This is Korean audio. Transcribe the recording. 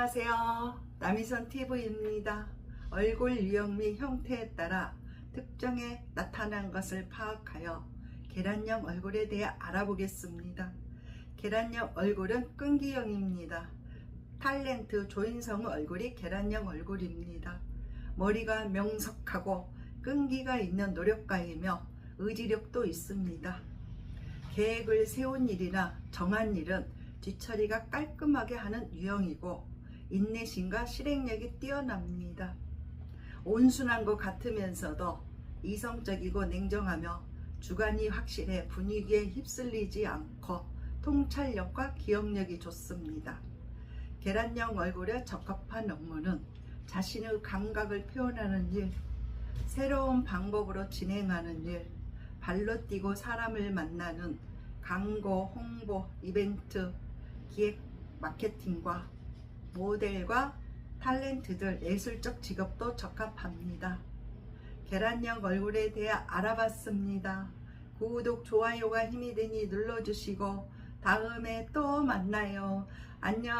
안녕하세요. 남이선 TV입니다. 얼굴 유형 및 형태에 따라 특정에 나타난 것을 파악하여 계란형 얼굴에 대해 알아보겠습니다. 계란형 얼굴은 끈기형입니다. 탤런트 조인성의 얼굴이 계란형 얼굴입니다. 머리가 명석하고 끈기가 있는 노력가이며 의지력도 있습니다. 계획을 세운 일이나 정한 일은 뒤처리가 깔끔하게 하는 유형이고 인내심과 실행력이 뛰어납니다. 온순한 것 같으면서도 이성적이고 냉정하며 주관이 확실해 분위기에 휩쓸리지 않고 통찰력과 기억력이 좋습니다. 계란형 얼굴에 적합한 업무는 자신의 감각을 표현하는 일, 새로운 방법으로 진행하는 일, 발로 뛰고 사람을 만나는 광고, 홍보, 이벤트, 기획, 마케팅과 모델과 탤런트들 예술적 직업도 적합합니다. 계란형 얼굴에 대해 알아봤습니다. 구독, 좋아요가 힘이 되니 눌러주시고 다음에 또 만나요. 안녕.